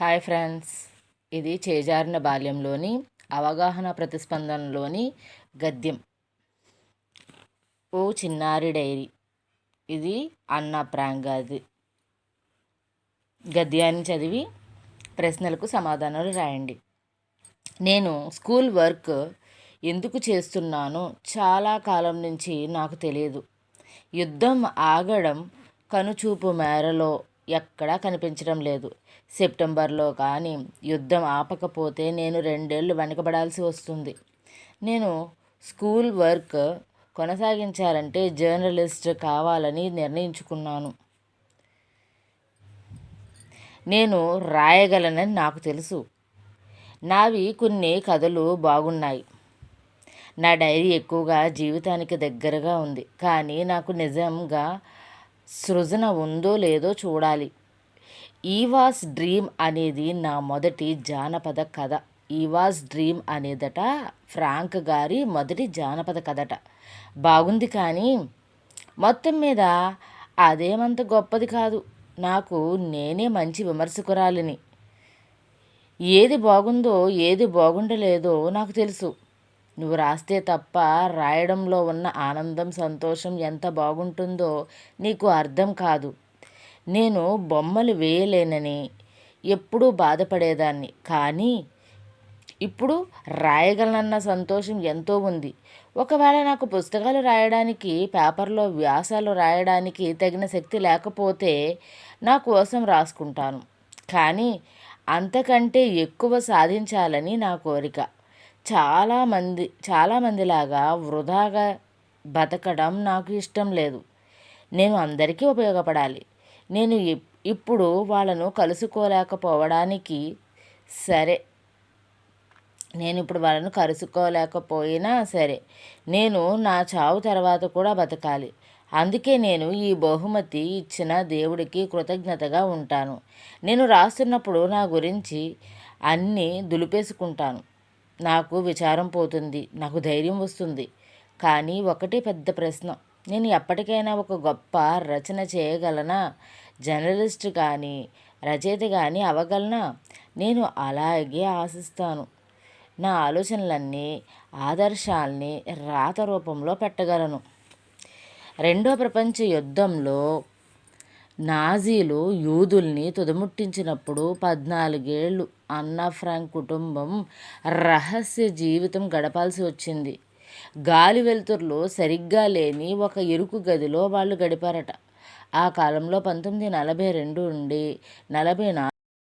Hi friends. ఇది చేజారిన బాల్యంలోని అవగాహన ప్రతిస్పందనలోని గద్యం. ఓ చిన్నారి డైరీ. ఇది అన్న ప్రాంగాది. గద్యాన్ని చదివి ప్రశ్నలకు సమాధానాలు రాయండి. నేను స్కూల్ వర్క్ ఎందుకు చేస్తున్నానో చాలా కాలం నుంచి నాకు తెలియదు. యుద్ధం ఆగడం కనుచూపు మేరలో ఎక్కడా కనిపించడం లేదు. సెప్టెంబర్లో కానీ యుద్ధం ఆపకపోతే నేను రెండేళ్ళు వెనకబడాల్సి వస్తుంది. నేను స్కూల్ వర్క్ కొనసాగించాలంటే జర్నలిస్ట్ కావాలని నిర్ణయించుకున్నాను. నేను రాయగలనని నాకు తెలుసు. నావి కొన్ని కథలు బాగున్నాయి. నా డైరీ ఎక్కువగా జీవితానికి దగ్గరగా ఉంది. కానీ నాకు నిజంగా సృజన ఉందో లేదో చూడాలి. ఈవాస్ డ్రీమ్ అనేది నా మొదటి జానపద కథ. ఈవాస్ డ్రీమ్ అనేదట ఫ్రాంక్ గారి మొదటి జానపద కథట. బాగుంది కానీ మొత్తం మీద అదేమంత గొప్పది కాదు. నాకు నేనే మంచి విమర్శకురాలిని. ఏది బాగుందో ఏది బాగుండలేదో నాకు తెలుసు. నువ్వు రాస్తే తప్ప రాయడంలో ఉన్న ఆనందం సంతోషం ఎంత బాగుంటుందో నీకు అర్థం కాదు. నేను బొమ్మలు వేయలేనని ఎప్పుడూ బాధపడేదాన్ని. కానీ ఇప్పుడు రాయగలనన్న సంతోషం ఎంతో ఉంది. ఒకవేళ నాకు పుస్తకాలు రాయడానికి పేపర్లో వ్యాసాలు రాయడానికి తగిన శక్తి లేకపోతే నా కోసం రాసుకుంటాను. కానీ అంతకంటే ఎక్కువ సాధించాలని నా కోరిక. చాలామంది చాలామందిలాగా వృధాగా బతకడం నాకు ఇష్టం లేదు. నేను అందరికీ ఉపయోగపడాలి. నేను ఇప్పుడు వాళ్ళను కలుసుకోలేకపోవడానికి సరే. నేను ఇప్పుడు వాళ్ళను కలుసుకోలేకపోయినా సరే నేను నా చావు తర్వాత కూడా బతకాలి. అందుకే నేను ఈ బహుమతి ఇచ్చిన దేవుడికి కృతజ్ఞతగా ఉంటాను. నేను రాస్తున్నప్పుడు నా గురించి అన్నీ దులిపేసుకుంటాను. నాకు విచారం పోతుంది నాకు ధైర్యం వస్తుంది. కానీ ఒకటి పెద్ద ప్రశ్న నేను ఎప్పటికైనా ఒక గొప్ప రచన చేయగలనా? జర్నలిస్ట్ కానీ రచయిత కానీ అవ్వగలనా నేను అలాగే ఆశిస్తాను. నా ఆలోచనలన్నీ ఆదర్శాల్ని రాత రూపంలో పెట్టగలను. రెండో ప్రపంచ యుద్ధంలో నాజీలు యూదుల్ని తుదముట్టించినప్పుడు పద్నాలుగేళ్ళు అన్నా ఫ్రాంక్ కుటుంబం రహస్య జీవితం గడపాల్సి వచ్చింది. గాలి వెలుతురులో సరిగ్గా లేని ఒక ఇరుకు గదిలో వాళ్ళు గడిపారట. ఆ కాలంలో పంతొమ్మిది నలభై రెండు నుండి నలభై